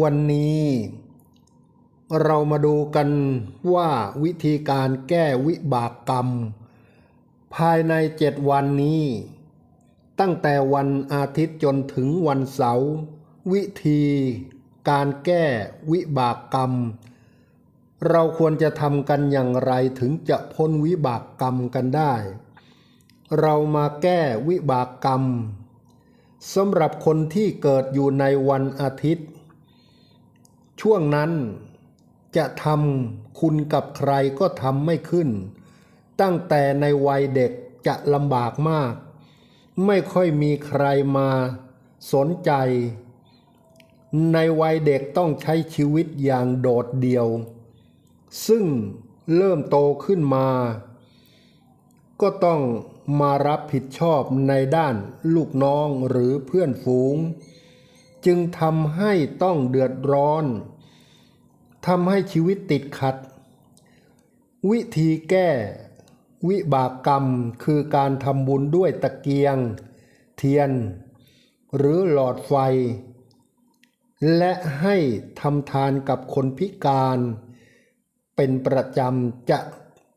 วันนี้เรามาดูกันว่าวิธีการแก้วิบากกรรม ภายในเจ็ดวันนี้ ตั้งแต่วันอาทิตย์จนถึงวันเสาร์วิธีการแก้วิบากกรรม เราควรจะทำกันอย่างไรถึงจะพ้นวิบากกรรมกันได้ เรามาแก้วิบากกรรมสำหรับคนที่เกิดอยู่ในวันอาทิตย์ ช่วงนั้นจะทำคุณกับใครก็ทำไม่ขึ้น ตั้งแต่ในวัยเด็กจะลำบากมาก ไม่ค่อยมีใครมาสนใจ ในวัยเด็กต้องใช้ชีวิตอย่างโดดเดี่ยว ซึ่งเริ่มโตขึ้นมา ก็ต้องมารับผิดชอบในด้านลูกน้องหรือเพื่อนฝูง จึงทำให้ต้องเดือดร้อนทำให้ชีวิตติดขัด วิธีแก้ วิบากกรรมคือการทำบุญด้วยตะเกียง เทียน หรือหลอดไฟ และให้ทำทานกับคนพิการ เป็นประจำจะ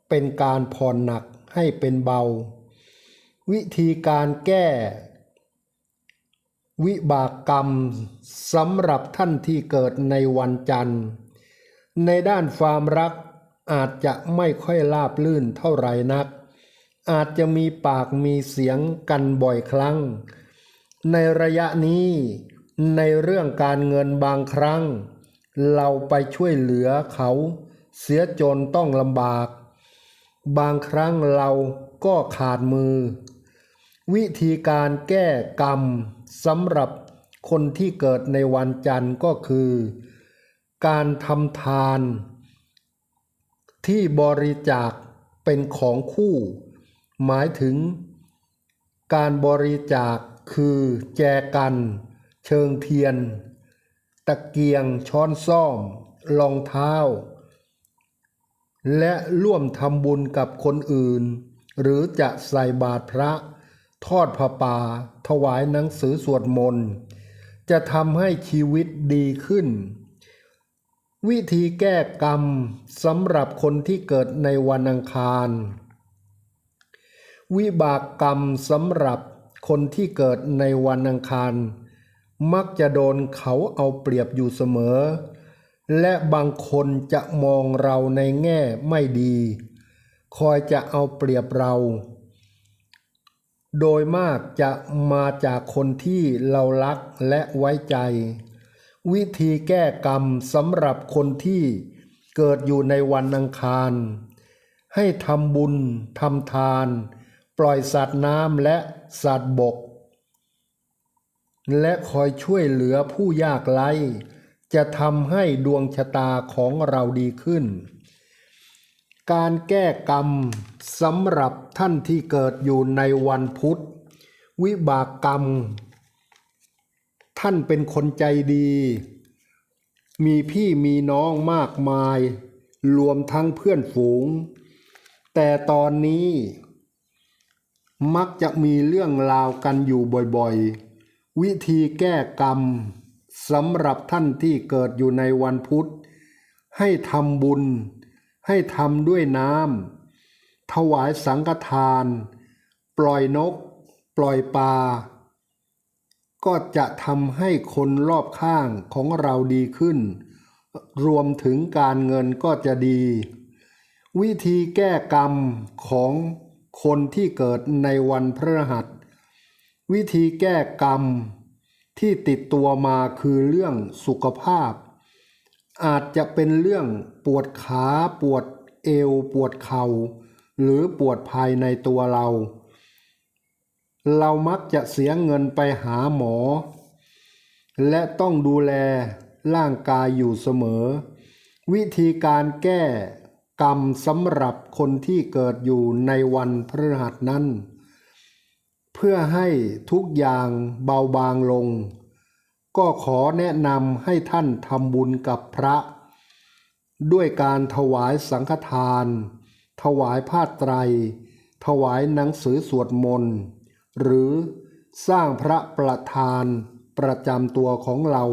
เป็นการผ่อนหนักให้เป็นเบา วิธีการแก้ วิบากกรรมสำหรับท่านที่เกิดในวันจันทร์ ในด้านความรักอาจจะไม่ค่อยราบลื่นเท่าไหร่นัก อาจจะมีปากมีเสียงกันบ่อยครั้ง ในระยะนี้ในเรื่องการเงินบางครั้ง เราไปช่วยเหลือเขา เสียจนต้องลำบาก บางครั้งเราก็ขาดมือ วิธีการแก้กรรม สำหรับคนที่เกิดในวันจันทร์ก็คือ การทำทาน ที่บริจาคเป็นของคู่ หมายถึง การบริจาคคือแจกัน เชิงเทียน ตะเกียงช้อนซ่อมรองเท้า และร่วมทำบุญกับคนอื่น หรือจะใส่บาตรพระ ทอดผ้าป่า ถวายหนังสือสวดมนต์ จะทำให้ชีวิตดีขึ้น วิธีแก้กรรมสำหรับคนที่เกิดในวันอังคาร วิบากกรรมสำหรับคนที่เกิดในวันอังคาร มักจะโดนเขาเอาเปรียบอยู่เสมอ และบางคนจะมองเราในแง่ไม่ดี คอยจะเอาเปรียบเรา โดยมากจะมาจากคนที่เรารักและไว้ใจ วิธีแก้กรรมสำหรับคนที่เกิดอยู่ในวันอังคาร ให้ทำบุญทำทาน ปล่อยสัตว์น้ำและสัตว์บก และคอยช่วยเหลือผู้ยากไร้จะทำให้ดวงชะตาของเราดีขึ้น การแก้กรรมสำหรับท่านที่เกิดอยู่ในวันพุธ วิบากกรรม ท่านเป็นคนใจดี มีพี่มีน้องมากมาย รวมทั้งเพื่อนฝูง แต่ตอนนี้มักจะมีเรื่องราวกันอยู่บ่อยๆ วิธีแก้กรรมสำหรับท่านที่เกิดอยู่ในวันพุธ ให้ทำบุญ ให้ทำด้วยน้ำถวายสังฆทาน ปล่อยนก ปล่อยปลา ก็จะทำให้คนรอบข้างของเราดีขึ้น รวมถึงการเงินก็จะดี วิธีแก้กรรมของคนที่เกิดในวันพฤหัส วิธีแก้กรรมที่ติดตัวมาคือเรื่องสุขภาพ อาจจะเป็นเรื่องปวดขาปวดเอวปวดเขา่า หรือปวดภายในตัวเรา เรามักจะเสียเงินไปหาหมอ และต้องดูแลร่างกายอยู่เสมอ วิธีการแก้กรรมสำหรับคนที่เกิดอยู่ในวันพฤหัสนั้น เพื่อให้ทุกอย่างเบาบางลง ก็ขอแนะนำให้ท่านทำบุญกับพระ ด้วยการถวายสังฆทาน ถวายผ้าไตร ถวายหนังสือสวดมนต์ หรือสร้างพระประธานประจำตัวของเรา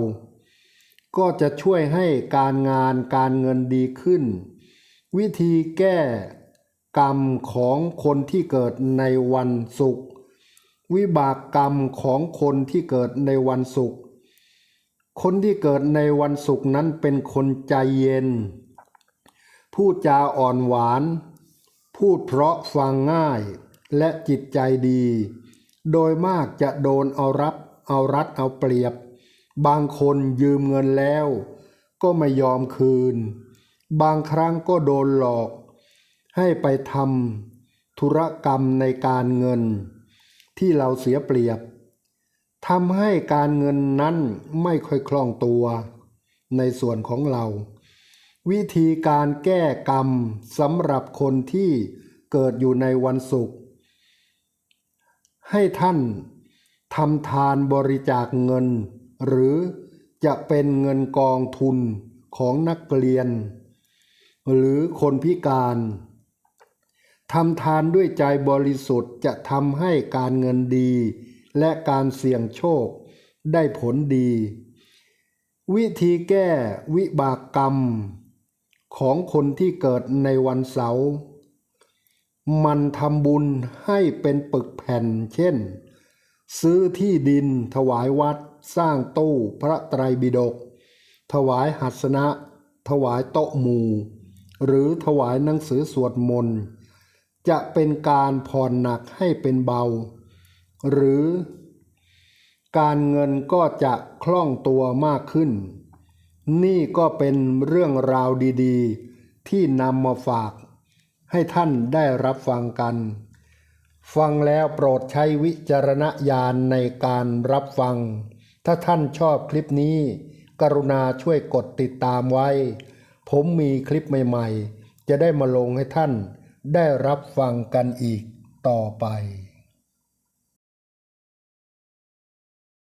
ก็จะช่วยให้การงานการเงินดีขึ้น วิธีแก้กรรมของคนที่เกิดในวันศุกร์วิบากกรรมของคนที่เกิดในวันศุกร์ คนที่เกิดในวันศุกร์นั้นเป็นคนใจเย็น พูดจาอ่อนหวาน พูดเพราะฟังง่าย และจิตใจดี โดยมากจะโดนเอารับ เอารัดเอาเปรียบ บางคนยืมเงินแล้ว ก็ไม่ยอมคืน บางครั้งก็โดนหลอก ให้ไปทำธุรกรรมในการเงิน ที่เราเสียเปรียบ ทำให้การเงินนั้นไม่ค่อยคล่องตัวในส่วนของเรา วิธีการแก้กรรมสำหรับคนที่เกิดอยู่ในวันศุกร์ให้ท่านทำทานบริจาคเงิน หรือจะเป็นเงินกองทุนของนักเรียน หรือคนพิการทำทานด้วยใจบริสุทธิ์จะทำให้การเงินดี และการเสี่ยงโชคได้ผลดี วิธีแก้วิบากกรรม ของคนที่เกิดในวันเสาร์มันทำบุญให้เป็นปึกแผ่น เช่น ซื้อที่ดินถวายวัดสร้างตู้พระไตรปิฎกถวายหัสนะ ถวายโต๊ะหมู่ หรือถวายหนังสือสวดมนต์ จะเป็นการผ่อนหนักให้เป็นเบา หรือการเงินก็จะคล่องตัวมากขึ้น นี่ก็เป็นเรื่องราวดีๆ ที่นำมาฝาก ให้ท่านได้รับฟังกัน ฟังแล้วโปรดใช้วิจารณญาณในการรับฟัง ถ้าท่านชอบคลิปนี้ กรุณาช่วยกดติดตามไว้ ผมมีคลิปใหม่ๆ จะได้มาลงให้ท่านได้รับฟังกันอีกต่อไป